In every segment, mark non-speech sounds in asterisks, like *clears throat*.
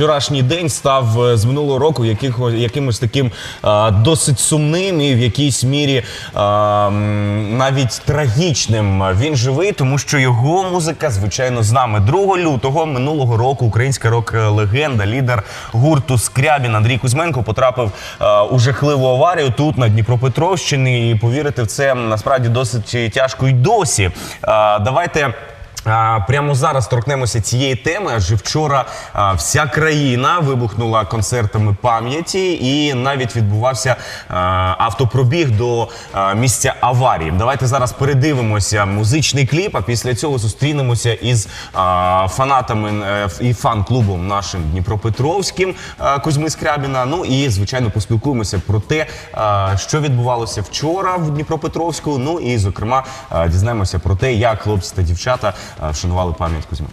вчорашній день став е, з минулого року якимось таким досить сумним і в якійсь мірі навіть трагічним. Він живий, тому що його музика, звичайно, з нами. 2 лютого минулого року українська рок-легенда, лідер гурту Скрябін Андрій Кузьменко потрапив у жахливу аварію тут на Дніпропетровщині. І повірити в це насправді досить тяжко й досі. Давайте. Прямо зараз торкнемося цієї теми, адже вчора вся країна вибухнула концертами пам'яті, і навіть відбувався автопробіг до місця аварії. Давайте зараз передивимося музичний кліп. А після цього зустрінемося із фанатами е, і фан-клубом нашим Дніпропетровським Кузьми Скрябіна. Ну і звичайно поспілкуємося про те, що відбувалося вчора в Дніпропетровську. Ну і зокрема дізнаємося про те, як хлопці та дівчата вшанували пам'ять Кузьми.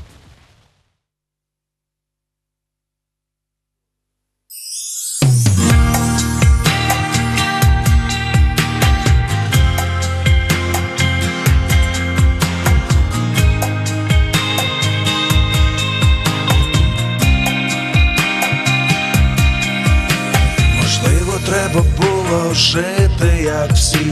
Можливо, треба було жити, як всі,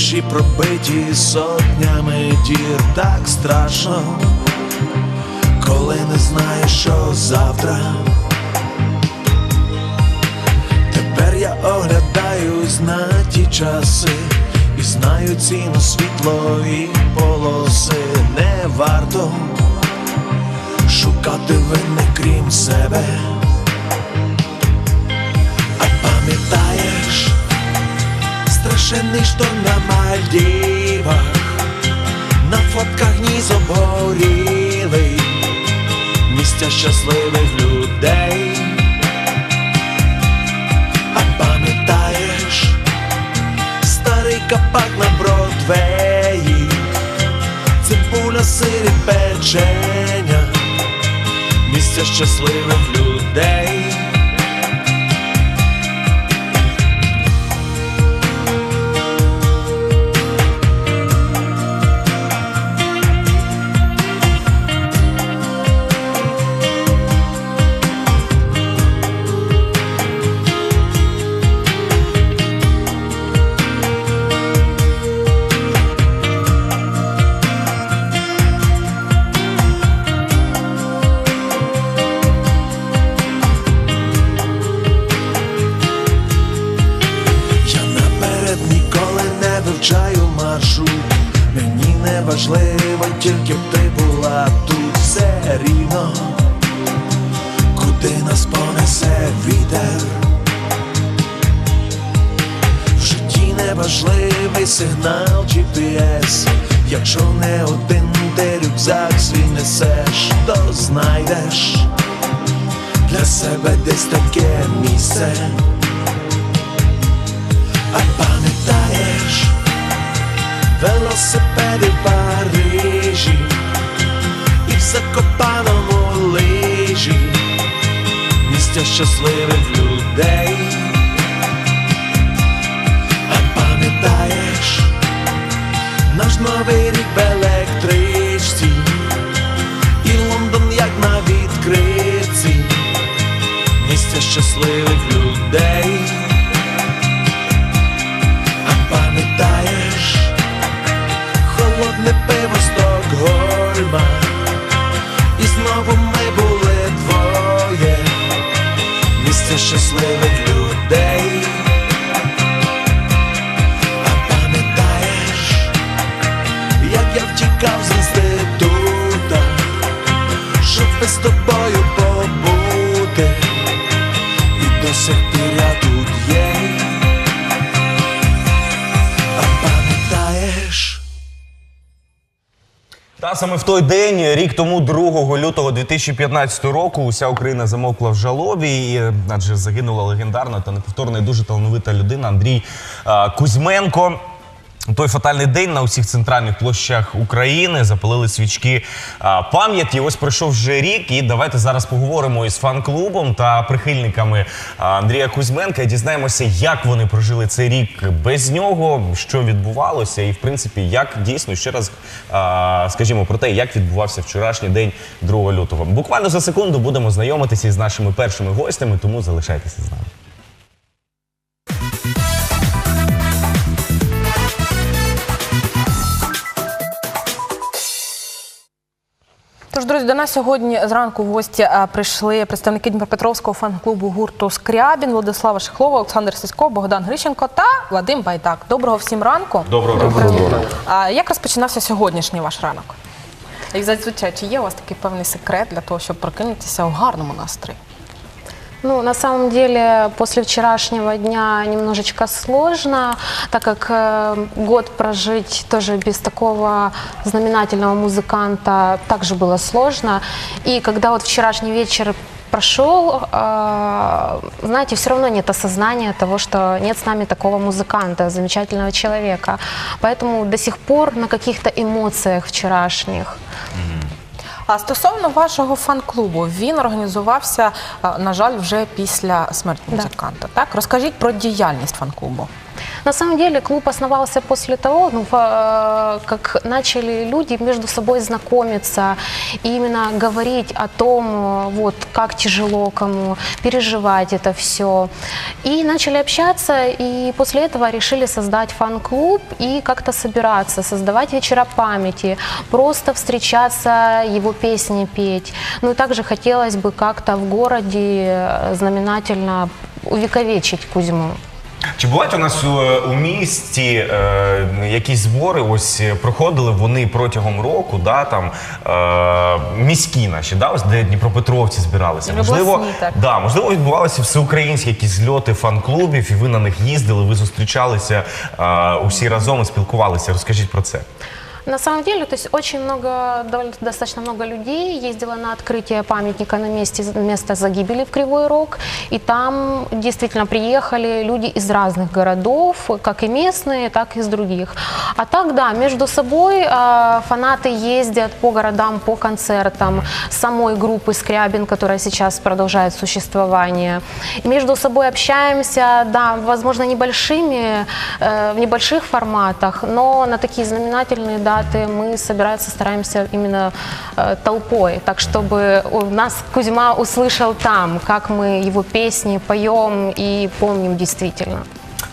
душі пробиті сотнями дір Так страшно, коли не знаєш, що завтра. Тепер я оглядаюсь на ті часи І знаю ціну світлої полоси Не варто шукати винних крім себе. Страшенний шторм на Мальдівах, на фотках ніс обгорілий, місця щасливих людей. А пам'ятаєш старий капак на Бродвеї, цибуля сир і печеня, місця щасливих людей. Понесе. В житті неважливий сигнал GPS Якщо не один ти рюкзак свій несеш, то знайдеш для себе десь таке місце. А пам'ятаєш велосипеди в Парижі і в Закопаному лижі, місця щасливих людей. А пам'ятаєш наш новий рік в електричці, і Лондон як на відкритці, місця щасливих людей. Just live again. Та саме в той день, рік тому, 2 лютого 2015 року, уся Україна замовкла в жалобі, і, адже загинула легендарна та неповторна і дуже талановита людина Андрій а, Кузьменко. У той фатальний день на усіх центральних площах України запалили свічки пам'яті. Ось пройшов вже рік, і давайте зараз поговоримо із фан-клубом та прихильниками Андрія Кузьменка. і Дізнаємося, як вони прожили цей рік без нього, що відбувалося, і в принципі, як дійсно ще раз скажімо про те, як відбувався вчорашній день 2 лютого. Буквально за секунду будемо знайомитися із нашими першими гостями, тому залишайтеся з нами. Тож, друзі, до нас сьогодні зранку в гості е, прийшли представники Дніпропетровського фан-клубу гурту Скрябін, Владислава Шихлова, Олександр Сисько, Богдан Грищенко та Вадим Байдак. Доброго всім ранку. Доброго ранку. А як розпочинався сьогоднішній ваш ранок? Як зазвичай, чи є у вас такий певний секрет для того, щоб прокинутися у гарному настрої? Ну, на самом деле, после вчерашнего дня немножечко сложно, так как э, год прожить тоже без такого знаменательного музыканта также было сложно. И когда вот вчерашний вечер прошел, э, знаете, все равно нет осознания того, что нет с нами такого музыканта, замечательного человека. Поэтому до сих пор на каких-то эмоциях вчерашних. А стосовно вашого фан-клубу, він організувався, е, на жаль, вже після смерті музиканта. Так, розкажіть про діяльність фан-клубу. На самом деле клуб основался после того, ну, по- как начали люди между собой знакомиться, и именно говорить о том, э, вот, как тяжело кому, переживать это все. И начали общаться, и после этого решили создать фан-клуб и как-то собираться, создавать вечера памяти, просто встречаться, его песни петь. Ну и также хотелось бы как-то в городе э, знаменательно увековечить Кузьму. Чи бувають у нас е, у місті е, якісь збори? Ось е, проходили вони протягом року, да, там е, міські наші, да, ось де Дніпропетровці збиралися. Обласні, Можливо, так. да, можливо, відбувалися всеукраїнські якісь зльоти фан-клубів, і ви на них їздили, ви зустрічалися е, усі разом і спілкувалися. Розкажіть про це. На самом деле, то есть очень много, довольно достаточно много людей ездило на открытие памятника на месте, место загибели в Кривой Рог, и там действительно приехали люди из разных городов, как и местные, так и из других. А так, да, между собой э, фанаты ездят по городам, по концертам самой группы Скрябин, которая сейчас продолжает существование. И между собой общаемся, да, возможно, небольшими, э, в небольших форматах, но на такие знаменательные даты мы собираться стараемся именно э, толпой, так чтобы у нас Кузьма услышал там, как мы его песни поем и помним действительно.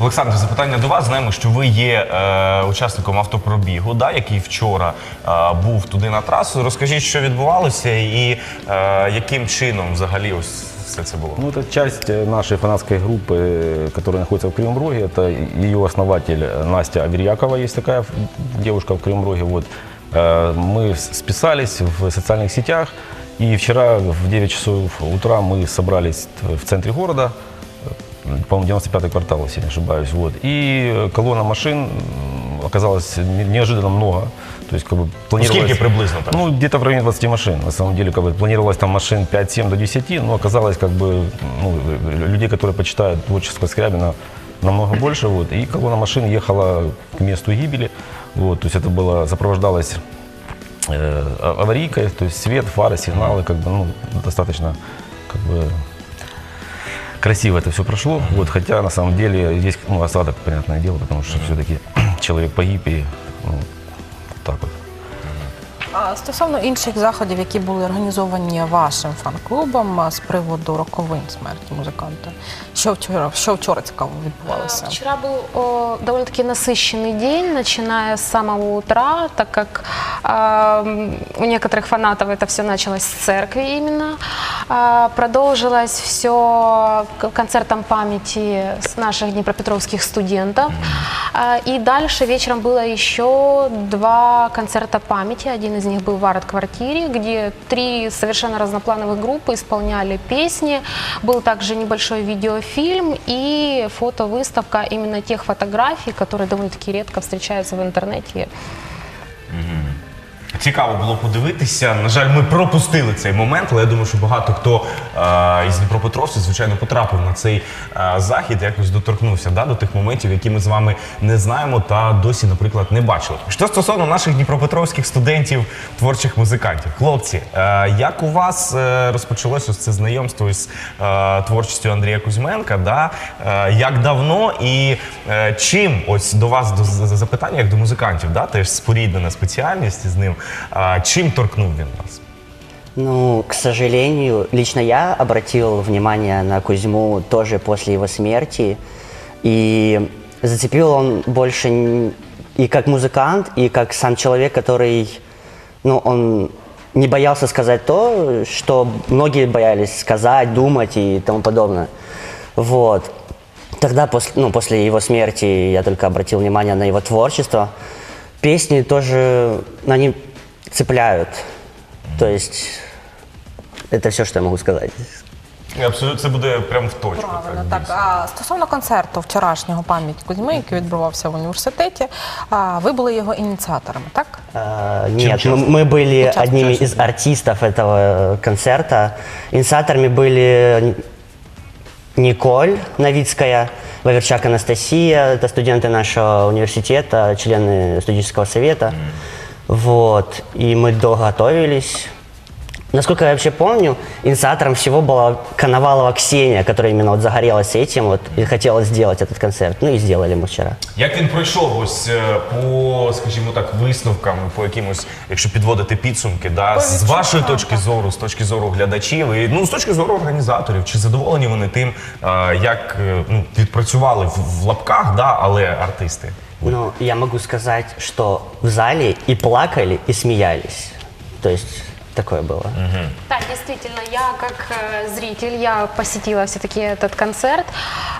Олександр, запитання до вас. Знаємо, що ви є е, учасником автопробігу, да, який вчора е, був туди на трасу. Розкажіть, що відбувалося і е, яким чином взагалі ось все це було. Ну, это часть э, нашей фанатской группы, э, которая находится в Кривом Роге. Это ее основатель э, Настя Аверьякова, есть такая ф- девушка в Кривом Роге. Вот. Э, Мы с- списались в социальных сетях, и вчера в 9 часов утра мы собрались т- в центре города, э, по-моему, 95-й квартал, если не ошибаюсь. Вот. И э, колонна машин м, оказалось не- неожиданно много. То есть, как бы, планировалось... скільки приблизно так? Ну, где-то в районе 20 машин. На самом деле, как бы, планировалось там машин 5-7 до 10, но оказалось, как бы, ну, людей, которые почитают творчество Скрябина, намного больше. Вот, и колонна машин ехала к месту гибели. Вот, то есть это было, сопровождалось э, а- аварийкой, то есть свет, фары, сигналы, как бы, ну, достаточно, как бы, красиво это все прошло. Вот, хотя на самом деле здесь ну, осадок, понятное дело, потому что все-таки *clears throat* человек погиб и ну, вот так вот. А стосовно інших заходів, які були організовані вашим фан-клубом а, з приводу роковин смерті музиканта, що вчора, що вчора цікаво відбувалося? Э, Вчера был о, довольно-таки насыщенный день, начиная с самого утра, так как эм, у некоторых фанатов это все началось с церкви именно. А, Продолжилось все концертом памяти с наших днепропетровских студентов. А, И дальше вечером было еще два концерта памяти. Один из них был в арт-квартире, где три совершенно разноплановых группы исполняли песни. Был также небольшой видеофильм и фотовыставка именно тех фотографий, которые довольно-таки редко встречаются в интернете. Цікаво було подивитися. На жаль, ми пропустили цей момент, але я думаю, що багато хто е, із Дніпропетровців, звичайно, потрапив на цей е, захід, якось доторкнувся да, до тих моментів, які ми з вами не знаємо та досі, наприклад, не бачили. Що стосовно наших дніпропетровських студентів, творчих музикантів, хлопці, е, як у вас е, розпочалося ось це знайомство із е, творчістю Андрія Кузьменка? Да? Е, як давно і е, чим ось до вас до запитання, як до музикантів, да? теж споріднена спеціальність з ним. Е, чим торкнув він вас? Ну, к сожалению, лично я обратил внимание на Кузьму тоже после его смерти. И зацепил он больше и как музыкант, и как сам человек, который, ну, он не боялся сказать то, что многие боялись сказать, думать и тому подобное. Вот. Тогда, после, ну, после его смерти, я только обратил внимание на его творчество. Песни тоже, ну, они цепляют. То есть, это все, что я могу сказать. Абсолютно, це буде прям в точку. Правильно, так. А стосовно концерту вчорашнього пам'ять Кузьми, який відбувався в університеті, а, ви були його ініціаторами, так? А, нет, мы, мы были Участвовали. одними из артистов этого концерта. Инициаторами были Николь Новицкая, Ваверчак Анастасия, это студенты нашего университета, члены студенческого совета. Вот. И мы долго готовились. Насколько я вообще помню, инициатором всего была Коновалова Ксения, которая именно вот загорелась этим вот и хотела сделать этот концерт. Ну и сделали мы вчера. Як він пройшов ось е, по, скажімо так, висновкам, по якимось, якщо підводити підсумки, да, з вашої точки зору, з точки зору глядачів, і ну з точки зору організаторів, чи задоволені вони тим, е, як е, ну, відпрацювали в, в лапках, да, але артисти? Ну, я могу сказать, что в зале и плакали, и смеялись. То есть такое было. Да, действительно, я как э, зритель, я посетила все-таки этот концерт.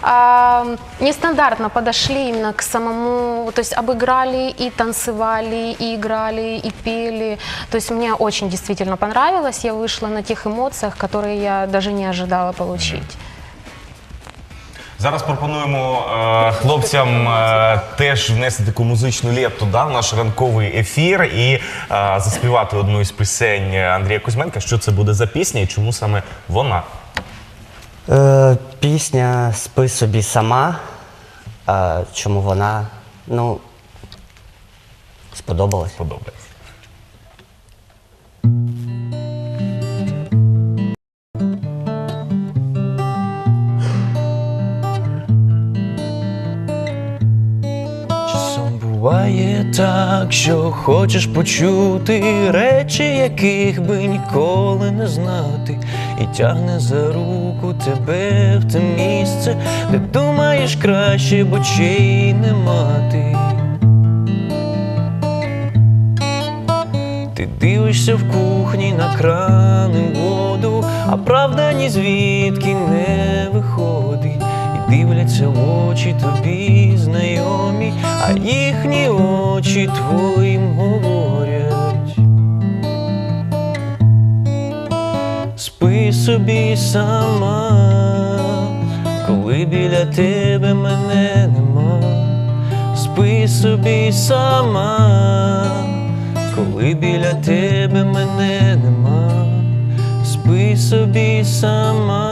А, нестандартно подошли именно к самому, то есть обыграли и танцевали, и играли, и пели. То есть мне очень действительно понравилось. Я вышла на тех эмоциях, которые я даже не ожидала получить. Зараз пропонуємо е, хлопцям е, теж внести таку музичну лепту да, в наш ранковий ефір і е, заспівати одну із пісень Андрія Кузьменка. Що це буде за пісня і чому саме вона? Е, пісня Спи собі сама. А, чому вона? Ну, сподобалась. Подобається. Так, що хочеш почути речі, яких би ніколи не знати, і тягне за руку тебе в те місце, де думаєш краще, б очей не мати. Ти дивишся в кухні на крани воду, а правда ні звідки не виходить. Дивляться в очі тобі знайомі, а їхні очі твоїм говорять. Спи собі сама, коли біля тебе мене нема. Спи собі сама, коли біля тебе мене нема. Спи собі сама,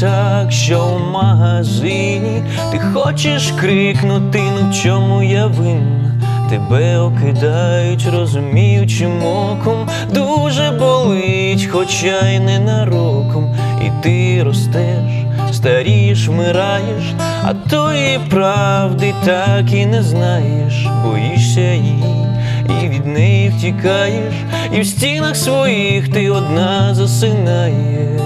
Так, що в магазині ти хочеш крикнути, ну чому я винна. тебе окидають розуміючим оком, дуже болить, хоча й ненароком, і ти ростеш, старієш, вмираєш, а тої правди так і не знаєш, боїшся її. І від неї втікаєш, і в стінах своїх ти одна засинаєш.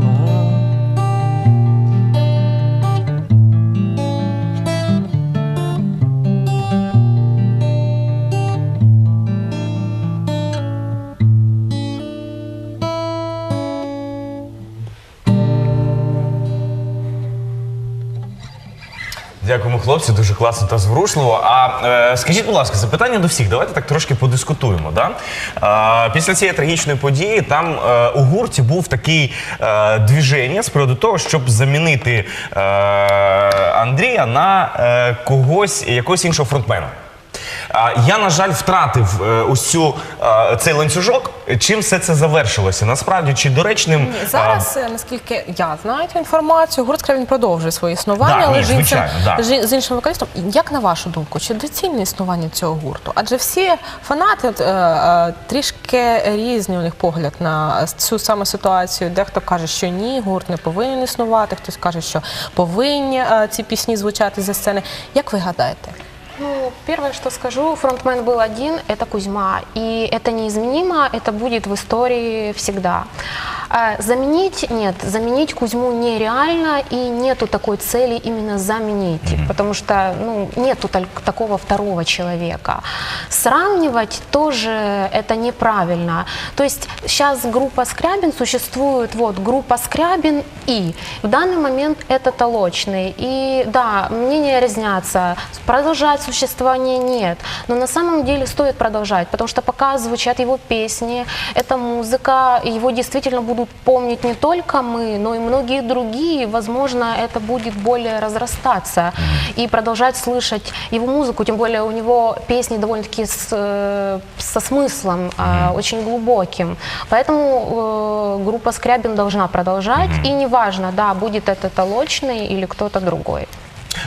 Дякуємо, хлопці, дуже класно та зворушливо. А е, скажіть, будь ласка, запитання до всіх. Давайте так трошки подискутуємо. Да? Е, після цієї трагічної події там е, у гурті був такий е, двіження з приводу того, щоб замінити е, Андрія на е, когось, якогось іншого фронтмена. Я, на жаль, втратив е, ось цю, е, цей ланцюжок. Чим все це завершилося? Насправді, чи доречним Ні, зараз, е, наскільки я знаю цю інформацію, гурт Скрябін продовжує своє існування, Да, але ні, з, іншим, звичайно, да. з- іншим вокалістом. Як на вашу думку, чи доцільне існування цього гурту? Адже всі фанати е, е, трішки різний у них погляд на цю саме ситуацію. Дехто каже, що ні, гурт не повинен існувати, хтось каже, що повинні е, ці пісні звучати зі сцени. Як ви гадаєте? Ну, первое, что скажу, фронтмен был один, это Кузьма. И это неизменимо, это будет в истории всегда. А Заменить нет, заменить Кузьму нереально и нету такой цели именно заменить, потому что ну, нету так- такого второго человека. Сравнивать тоже это неправильно. То есть сейчас группа Скрябин существует, вот группа Скрябин и в данный момент это толочный. И да, мнения разнятся, продолжать существование нет, но на самом деле стоит продолжать, потому что пока звучат его песни, эта музыка, его действительно будут помнить не только мы, но и многие другие, возможно, это будет более разрастаться и продолжать слышать его музыку, тем более у него песни довольно-таки э, со смыслом а, очень глубоким. Поэтому э, группа Скрябин должна продолжать, и неважно, да, будет это толочный или кто-то другой.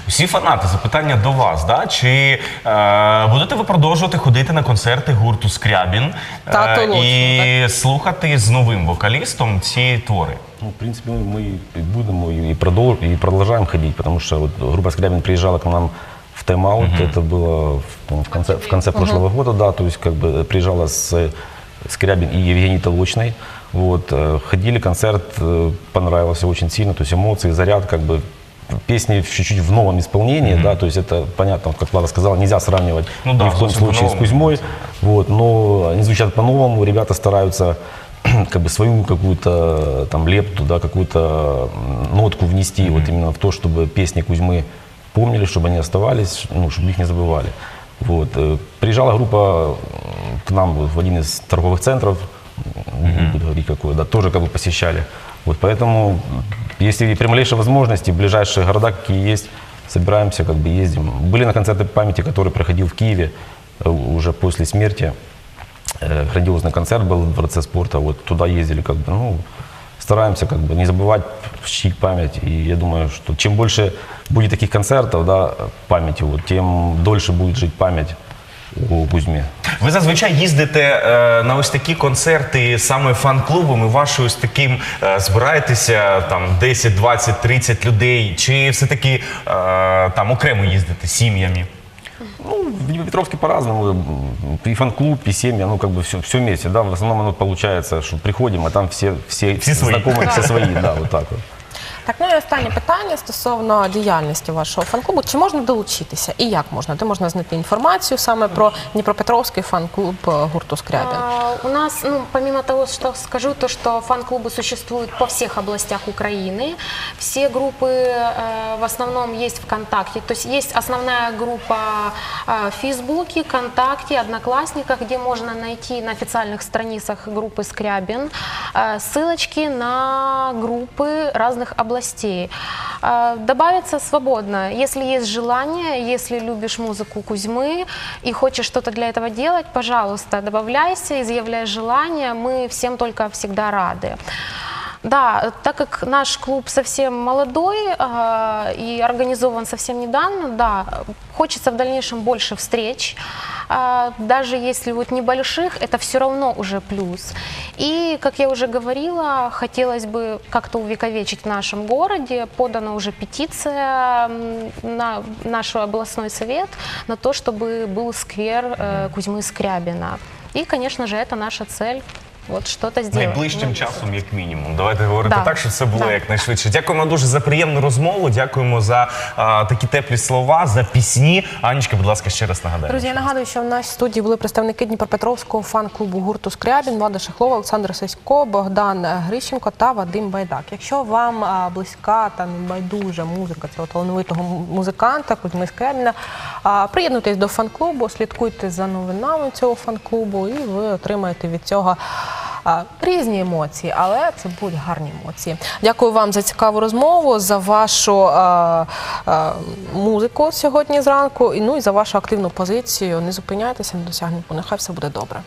Усі фанати, запитання до вас, да? чи е, будете ви продовжувати ходити на концерти гурту Скрябін Та, е, то і слухати з новим вокалістом ці твори? Ну, в принципе, мы, мы и будем и, продол- и продолжаем ходить, потому что вот группа Скрябин приезжала к нам в тайм-аут, это было в, по-моему, в конце, в конце прошлого года, да, то есть как бы приезжала с Скрябин и Евгений Толочный, вот, э, ходили, концерт э, понравился очень сильно, то есть эмоции, заряд, как бы песни чуть-чуть в новом исполнении, да, то есть это понятно, вот как Влада сказала, нельзя сравнивать Ну да, ни в коем случае с. Кузьмой, вот, но они звучат по-новому, ребята стараются *clears throat* как бы свою какую-то там лепту, да, какую-то нотку внести вот именно в то, чтобы песни Кузьмы помнили, чтобы они оставались, ну, чтобы их не забывали. Вот. э, Приезжала группа к нам в один из торговых центров, не буду говорить какой, да, тоже как бы посещали. Вот поэтому, если при малейшей возможности, в ближайшие города, какие есть, собираемся, как бы ездим. Были на концерты памяти, который проходил в Киеве э, уже после смерти. Э, грандиозный концерт был в Дворце спорта, вот туда ездили, как бы, ну, стараемся как бы не забывать чтить память, и я думаю, что чем больше будет таких концертов, да, памяти, вот, тем дольше будет жить память о Кузьме. Ви зазвичай їздите е, на ось такі концерти саме фан-клубом, і ваші ось таким е, збираєтеся там 10, 20, 30 людей, чи все-таки е, там окремо їздите сім'ями? Ну, в Днепропетровске по-разному. И фан-клуб, и семья, ну, как бы все, все вместе, да. В основном оно получается, что приходим, а там все, все, Все свои. знакомые, все свои, *laughs* да, вот так вот. Так, ну і останнє питання стосовно діяльності вашого фан-клубу. Чи можна долучитися і як можна? Де можна знайти інформацію саме про Дніпропетровський фан-клуб е, гурту Скрябін? А, У нас, ну, помимо того, что скажу, то, что фан-клубы существуют по всех областях Украины. Все группы э, в основном есть ВКонтакте. То есть есть основная группа э, в Фейсбуке, ВКонтакте, Одноклассниках, где можно найти на официальных страницах группы Скрябин э, ссылочки на группы разных областей. Э, Добавиться свободно. Если есть желание, если любишь музыку Кузьмы и хочешь что-то для этого делать, пожалуйста, добавляйся, изъявляй желание. Мы всем только всегда рады. Да, так как наш клуб совсем молодой э, и организован совсем недавно, да, хочется в дальнейшем больше встреч. Э, даже если вот небольших, это все равно уже плюс. И, как я уже говорила, хотелось бы как-то увековечить в нашем городе. Подана уже петиция на наш областной совет на то, чтобы был сквер э, Кузьмы Скрябина. И, конечно же, это наша цель. Вот что-то сделать. Найближчим Ну, часом, як мінімум. Давайте говорити Да. так, щоб все було Да. якнайшвидше. Дякуємо дуже за приємну розмову. Дякуємо за а, такі теплі слова, за пісні. Анечка, будь ласка, ще раз нагадай. Друзі, я нагадую, що в нашій студії були представники Дніпропетровського фан-клубу гурту Скрябін, Влада Шахлова, Олександр Сисько, Богдан Грищенко та Вадим Байдак. Якщо вам а, близька та небайдужа музика цього талановитого музиканта Кузьми Скрябіна, а, приєднуйтесь до фан-клубу, слідкуйте за новинами цього фан-клубу, і ви отримаєте від цього. Різні емоції, але це будуть гарні емоції. Дякую вам за цікаву розмову, за вашу музику сьогодні зранку, і ну і за вашу активну позицію. Не зупиняйтеся, не досягнемо. Нехай все буде добре.